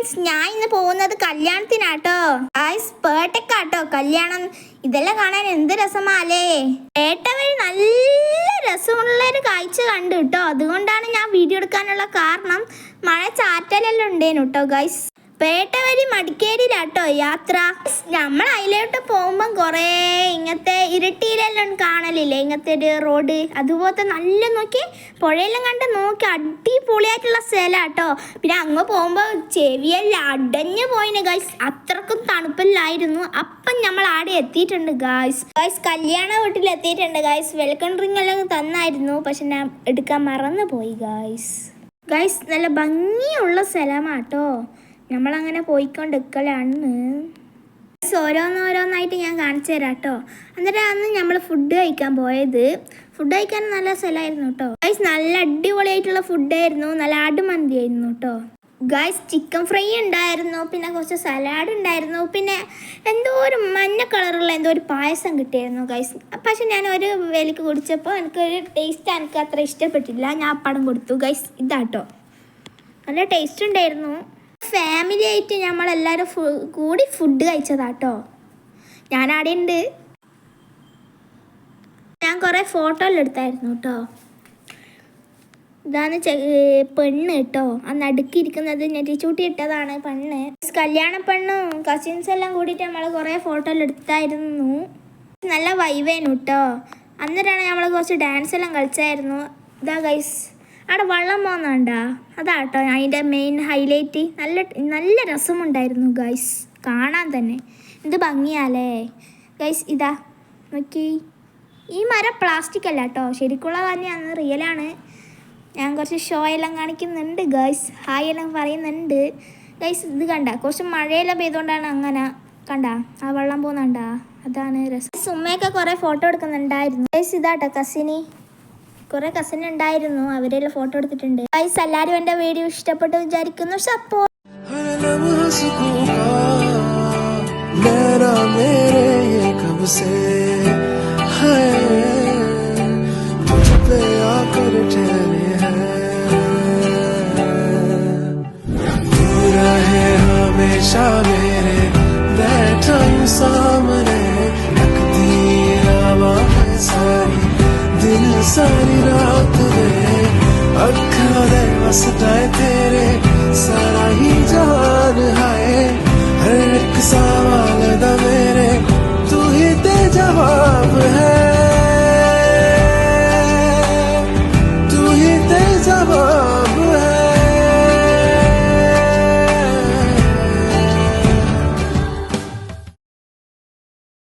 Friends ഞാൻ ഇന്ന് പോകുന്നത് കല്യാണത്തിനാട്ടോ. ഗായ്സ് പേട്ടക്കാട്ടോ കല്യാണം. ഇതെല്ലാം കാണാൻ എന്ത് രസമാലേ? പേട്ട വഴി നല്ല രസമുള്ള ഒരു കാഴ്ച കണ്ടു കേട്ടോ. അതുകൊണ്ടാണ് ഞാൻ വീഡിയോ എടുക്കാനുള്ള കാരണം മഴ ചാറ്റലെല്ലാം ഉണ്ടേനു കേട്ടോ ഗൈസ് പേട്ട വഴി മടിക്കേരിയിലാട്ടോ യാത്ര. നമ്മൾ അതിലോട്ട് പോകുമ്പം കുറേ ഇങ്ങനത്തെ ഇരട്ടിയിലെല്ലാം കാണലില്ലേ? ഇങ്ങനത്തെ ഒരു റോഡ്. അതുപോലത്തെ നല്ല നോക്കി പുഴയെല്ലാം കണ്ട് നോക്കി അടിപൊളിയായിട്ടുള്ള സ്ഥലമാട്ടോ പിന്നെ അങ്ങ് പോകുമ്പോൾ ചെവിയെല്ലാം അടഞ്ഞു പോയിന് ഗൈസ് അത്രക്കും തണുപ്പില്ലായിരുന്നു. അപ്പം നമ്മൾ ആടെ എത്തിയിട്ടുണ്ട് ഗായ്സ് ഗായ്സ് കല്യാണ വീട്ടിൽ എത്തിയിട്ടുണ്ട് ഗായ്സ് വെൽക്കം ഡ്രിങ്ക് എല്ലാം തന്നായിരുന്നു. പക്ഷെ ഞാൻ എടുക്കാൻ മറന്നു പോയി ഗായ്സ് ഗൈസ് നല്ല ഭംഗിയുള്ള സ്ഥലമാട്ടോ. നമ്മളങ്ങനെ പോയിക്കൊണ്ടിരിക്കലാണ് ബസ് ഓരോന്നോരോന്നായിട്ട് ഞാൻ കാണിച്ചു തരാം കേട്ടോ എന്നിട്ട് അന്ന് നമ്മൾ ഫുഡ് കഴിക്കാൻ പോയത്. ഫുഡ് കഴിക്കാൻ നല്ല സ്ഥലമായിരുന്നു കേട്ടോ ഗൈസ് നല്ല അടിപൊളിയായിട്ടുള്ള ഫുഡായിരുന്നു നല്ല ആടുമന്തി ആയിരുന്നു കേട്ടോ ഗൈസ് ചിക്കൻ ഫ്രൈ ഉണ്ടായിരുന്നു. പിന്നെ കുറച്ച് സലാഡ് ഉണ്ടായിരുന്നു. പിന്നെ എന്തോ ഒരു മഞ്ഞ കളറുള്ള എന്തോ ഒരു പായസം കിട്ടിയായിരുന്നു ഗൈസ് പക്ഷെ ഞാൻ ഒരു വേലിക്ക് കുടിച്ചപ്പോൾ എനിക്കൊരു ടേസ്റ്റ് എനിക്ക് അത്ര ഇഷ്ടപ്പെട്ടില്ല. ഞാൻ അപ്പടം കൊടുത്തു ഗൈസ് ഇതാട്ടോ. നല്ല ടേസ്റ്റ് ഉണ്ടായിരുന്നു. ഫാമിലി ആയിട്ട് നമ്മളെല്ലാവരും ഫു കൂടി ഫുഡ് കഴിച്ചതാട്ടോ. ഞാൻ അവിടെ ഉണ്ട് ഞാൻ കുറേ ഫോട്ടോ എല്ലാം എടുത്തായിരുന്നു കേട്ടോ ഇതാണ് പെണ്ണ് കേട്ടോ ആ നടുക്കിരിക്കുന്നത് നെറ്റിച്ചൂട്ടി ഇട്ടതാണ് പെണ്ണ്. കല്യാണ പെണ്ണും കസിൻസ് എല്ലാം കൂടിയിട്ട് നമ്മൾ കുറേ ഫോട്ടോ എല്ലാം എടുത്തായിരുന്നു. നല്ല വൈവേനു കേട്ടോ അന്നിട്ടാണ് നമ്മൾ കുറച്ച് ഡാൻസ് എല്ലാം കളിച്ചായിരുന്നു. ഇതാ ഗൈസ് അവിടെ വള്ളം പോകുന്നുണ്ടാ അതാട്ടോ അതിന്റെ മെയിൻ ഹൈലൈറ്റ് നല്ല നല്ല രസമുണ്ടായിരുന്നു ഗൈസ് കാണാൻ തന്നെ. എന്ത് ഭംഗിയാലേ. ഗൈസ് ഇതാ നോക്കി. ഈ മരം പ്ലാസ്റ്റിക് അല്ല കേട്ടോ ശരിക്കുള്ള തന്നെയാണ് റിയലാണ് ഞാൻ കുറച്ച് ഷോ എല്ലാം കാണിക്കുന്നുണ്ട് ഗൈസ് ഹായ് എല്ലാം പറയുന്നുണ്ട്. ഗൈസ് ഇത് കണ്ട? കുറച്ച് മഴയെല്ലാം പെയ്തുകൊണ്ടാണ് അങ്ങനെ. കണ്ട? ആ വെള്ളം പോകുന്നുണ്ടാ അതാണ് രസം. സുമ്മയൊക്കെ കുറേ ഫോട്ടോ എടുക്കുന്നുണ്ടായിരുന്നു. ഗൈസ് ഇതാട്ടോ കസിനി കുറേ കസിൻ ഉണ്ടായിരുന്നു അവരെല്ലാം ഫോട്ടോ എടുത്തിട്ടുണ്ട് ഗൈസ് എല്ലാവരും എൻ്റെ വീഡിയോ ഇഷ്ടപ്പെട്ടു വിചാരിക്കുന്നു സപ്പോ हर लम्हा सुकून का नैना मेरे ये कब से है मुझ पे आकर ठहरे हैं तू रहे हमेशा मेरे बैठा यूं सामने सारी रात रे अखा दे वसदा तेरे, सारा ही जहान है हर एक सवाल दा मेरे, तू ही ते जवाब है।